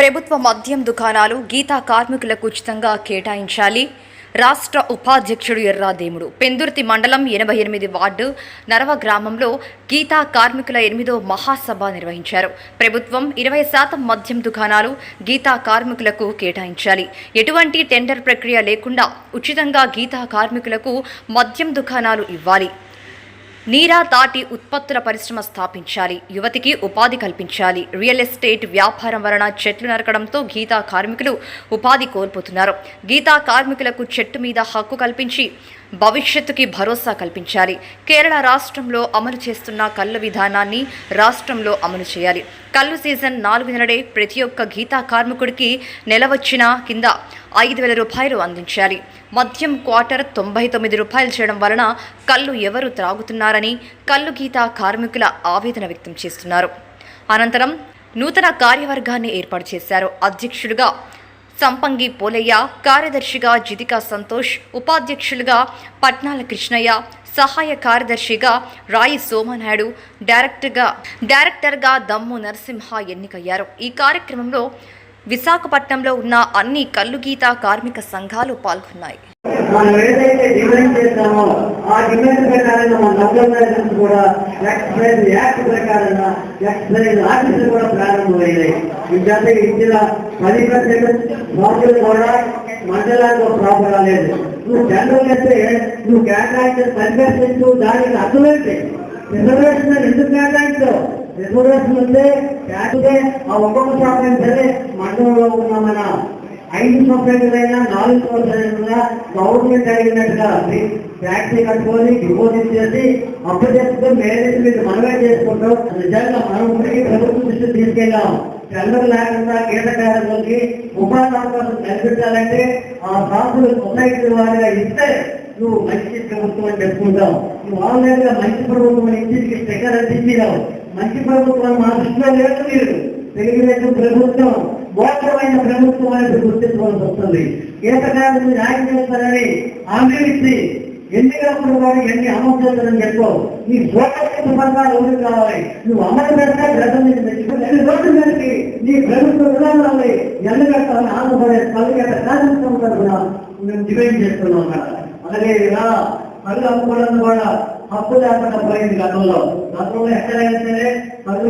ప్రభుత్వ మద్యం దుకాణాలు గీతా కార్మికులకు ఉచితంగా కేటాయించాలి. రాష్ట్ర ఉపాధ్యక్షుడు ఎర్రాదేముడు పెందుర్తి మండలం ఎనభై ఎనిమిది వార్డు నరవ గ్రామంలో గీతా కార్మికుల ఎనిమిదో మహాసభ నిర్వహించారు. ప్రభుత్వం ఇరవై శాతం మద్యం దుకాణాలు గీతా కార్మికులకు కేటాయించాలి. ఎటువంటి టెండర్ ప్రక్రియ లేకుండా ఉచితంగా గీతా కార్మికులకు మద్యం దుకాణాలు ఇవ్వాలి. నీరా దాటి ఉత్పత్తుల పరిశ్రమ స్థాపించాలి యువతికి ఉపాధి కల్పించాలి. రియల్ ఎస్టేట్ వ్యాపారం వలన చెట్లు నరకడంతో గీతా కార్మికులు ఉపాధి కోల్పోతున్నారు. గీతా కార్మికులకు చెట్టు మీద హక్కు కల్పించి భవిష్యత్తుకి భరోసా కల్పించాలి. కేరళ రాష్ట్రంలో అమలు చేస్తున్న కళ్ళు విధానాన్ని రాష్ట్రంలో అమలు చేయాలి. కళ్ళు సీజన్ నాలుగు నెలడే ప్రతి ఒక్క గీతా కార్మికుడికి నెల వచ్చిన కింద ఐదు వేల రూపాయలు అందించాలి. మద్యం క్వార్టర్ తొంభై తొమ్మిది రూపాయలు చేయడం వలన కళ్ళు ఎవరు త్రాగుతున్నారని కళ్ళు గీత కార్మికుల ఆవేదన వ్యక్తం చేస్తున్నారు. అనంతరం నూతన కార్యవర్గాన్ని ఏర్పాటు చేశారు. అధ్యక్షుడిగా సంపంగి పోలయ్య కార్యదర్శిగా జితికా సంతోష్ ఉపాధ్యక్షులుగా పట్నాల కృష్ణయ్య సహాయ కార్యదర్శిగా రాయి సోమనాయుడు డైరెక్టర్గా డైరెక్టర్గా దమ్ము నరసింహ ఎన్నికయ్యారు. ఈ కార్యక్రమంలో విశాఖపట్నంలో ఉన్న అన్ని కల్లు గీత కార్మిక సంఘాలు పాల్గొన్నాయి. మనం ఏదైతే డిమాండ్ చేస్తామో ఆ డిమాండ్ ప్రకారంగా మన కూడా ఎక్సైజ్ యాక్ట్ ప్రకారంగా ఆఫీసులు కూడా ప్రారంభమైనాయి ఇంకంత ఇచ్చిన పది పర్సెంట్ కూడా మండలాల్లో ప్రాబ్లం రాలేదు. నువ్వు జనరల్ అయితే నువ్వు కేటాయించిన పది పర్సెంట్ దానికి అర్థమైతే రిజర్వేషన్ ఎందుకు కేటాయించావు? రిజర్వేషన్ ఉంటే ఆ ఒక్కొక్క శాతం సరే మండలంలో ఉన్న మన ఐదు సొసైటీలైనా నాలుగు సొసైటీలైనా గవర్నమెంట్ అడిగినట్టుగా ఫ్యాక్టరీ కట్టుకొని డిపోజిట్ చేసి అప్పు చేస్తే మనమే చేసుకుంటాం. నిజంగా మనం ఇప్పటికీ ప్రభుత్వం దృష్టి తీసుకెళ్ళాం. టెండర్ లేకుండా కీటకారులకి ఉపాధి అవకాశం కల్పించాలంటే ఆ సాకులు సొసైటీ వారిగా ఇస్తే నువ్వు మంచి ప్రభుత్వం అని చెప్పుకుంటావు. నువ్వు ఆన్లైన్గా మంచి ప్రభుత్వం అని ఇంటికి స్టిక్కర్ అందించినావు. మంచి ప్రభుత్వం మా దృష్టిలో లేదు మీరు తెలుగుదేశం ప్రభుత్వం మోసమైన ప్రభుత్వం అనేది గుర్తించవలసి వస్తుంది. కీటకాలను న్యాయం చేస్తారని హామీ ఇచ్చి ఎన్నికప్పుడు కానీ ఎన్ని అమలు చేస్తారని చెప్పు నీ సోషల్ పథకాలు ఎవరు కావాలి? నువ్వు అమలు పెడతా ప్రజలు నీకు మెచ్చుకుని రోజుల మీదకి నీ ప్రభుత్వ విధానాలని ఎన్ని ఎన్నికట్టాలని ఆంధ్రప్రదేశ్ కలుగేట కార్యక్రమం తరఫున మేము డిమాండ్ చేస్తున్నాం అలాగే ఇలా కళ్ళు అమ్ముకోవడం కూడా హక్కు లేకుండా పోయింది గతంలో గతంలో ఎక్కడైనా సరే కళ్ళు